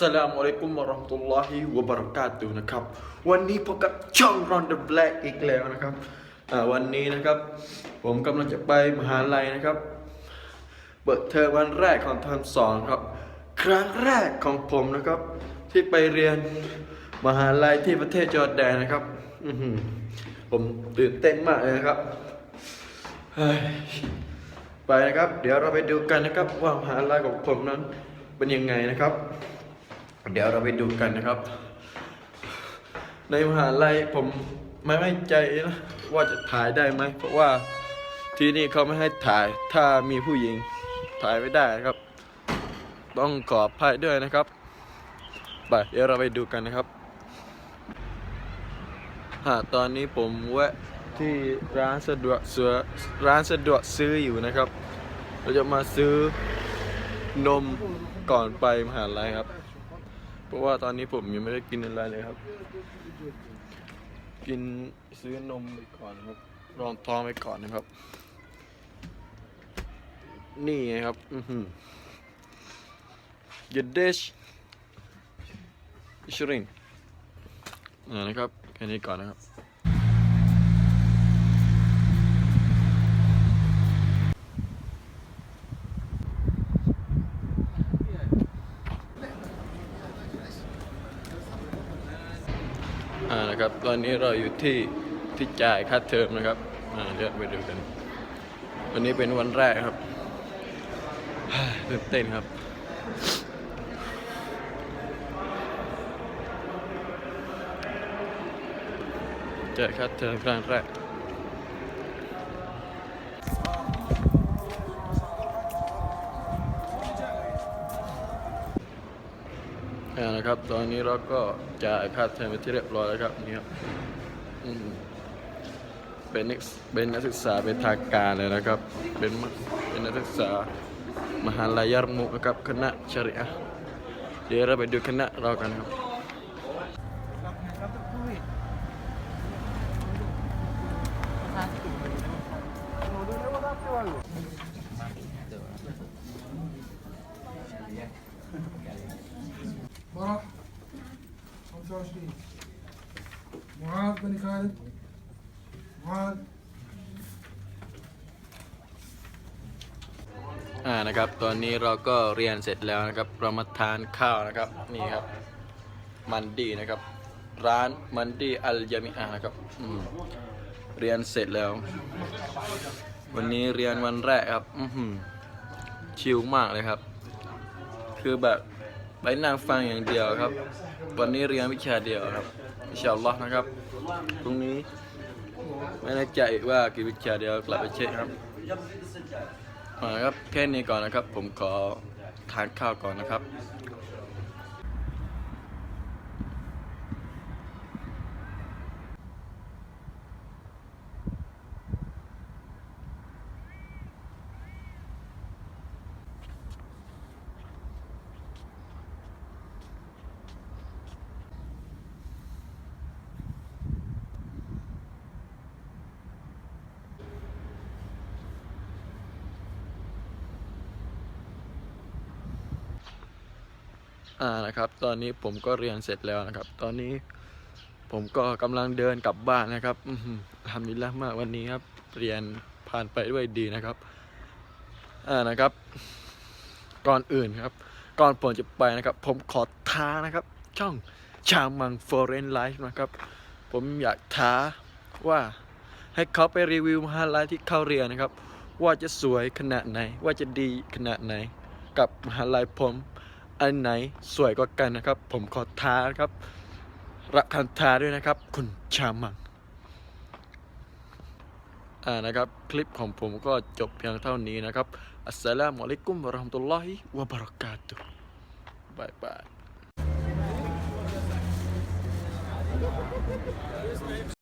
สลามุอะลัยกุมวะเราะห์มะตุลลอฮิวะบะเราะกาตุนะครับ วันนี้พบกับช่อง Ron the Black อีกแล้วนะครับอ่าวันนี้นะครับ ผมกำลังจะไปมหาลัยนะครับ เปิดเทอมวันแรกของเทอมสองครับ ครั้งแรกของผมนะครับ ที่ไปเรียนมหาลัยที่ประเทศจอร์แดนนะครับอือหือผมตื่นเต้นมากเลยนะครับไปนะครับ เดี๋ยวเราไปดูกันนะครับว่ามหาลัยของผมนั้นเป็นยังไงนะครับ เดี๋ยวเราไปดูกันนะครับ ในมหาลัยผมไม่มั่นใจนะว่าจะถ่ายได้ไหมเพราะว่าที่นี่เขาไม่ให้ถ่ายถ้ามีผู้หญิงถ่ายไม่ได้นะครับ ต้องขออภัยด้วยนะครับไปเดี๋ยวเราไปดูกันนะครับฮะตอนนี้ผมแวะที่ร้านสะดวกซื้อร้านสะดวกซื้ออยู่นะครับ เราจะมาซื้อนมก่อนไปมหาลัยครับ เพราะว่าตอนนี้ผมยังไม่ได้กินอะไรเลยครับ กินซื้อนมไปก่อนครับรองท้องไปก่อนนะครับ นี่ไงครับ อือหือ Gedish ชรินนะครับ แค่นี้ก่อนนะครับ นะครับ ตอนนี้เราอยู่ที่ที่จ่ายค่าเทอมนะครับมาเดี๋ยวไปดูกัน วันนี้เป็นวันแรกครับตื่นเต้นครับจ่ายค่าเทอมครั้งแรก นะครับ ตอนนี้เราก็จ่ายค่าเทอมไปที่เรียบร้อยแล้วครับนี่ครับเป็นนักเป็นนักศึกษาเป็นทางการเลยนะครับ เป็นเป็นนักศึกษามหาลัยยารมุกนะครับคณะชริอะเดี๋ยวเราไปดูคณะเรากันครับ Dominicana. Ron. อ่านะครับตอนนี้เราก็เรียนเสร็จแล้วนะครับเรามาทานข้าวนะครับนี่ครับมันดีนะครับ ร้านมันดีอัลยามิอานะครับอืมเรียนเสร็จแล้ว วันนี้เรียนวันแรกครับ อือชิลมากเลยครับ คือแบบ ไปนั่งฟังอย่างเดียวครับ วันนี้เรียนวิชาเดียวครับอินชาอัลลอฮ์นะครับพรุ่งนี้ไม่แน่ใจว่ากี่วิชาเดียวกลับไปเช็คครับมาครับแค่นี้ก่อนนะครับ ผมขอทานข้าวก่อนนะครับ อ่านะครับ ตอนนี้ผมก็เรียนเสร็จแล้วนะครับ ตอนนี้ผมก็กำลังเดินกลับบ้านนะครับอือหือทำดีแล้วมากวันนี้ครับ เรียนผ่านไปด้วยดีนะครับอ่านะครับ ก่อนอื่นครับ ก่อนผมจะไปนะครับ ผมขอท้านะครับ ช่องชามัง Foreign Life นะครับ ผมอยากท้าว่าให้เขาไปรีวิวมหาลัยที่เขาเรียนนะครับ ว่าจะสวยขนาดไหน ว่าจะดีขนาดไหน กับมหาลัยผม อันไหนสวยกว่ากันนะครับ ผมขอท้าครับรับคำท้าด้วยนะครับ คุณชามังอ่านะครับคลิปของผมก็จบเพียงเท่านี้นะครับ อัสสลามุอะลัยกุมวะราะห์มะตุลลอฮิวะบะเราะกาตุฮ์บายบาย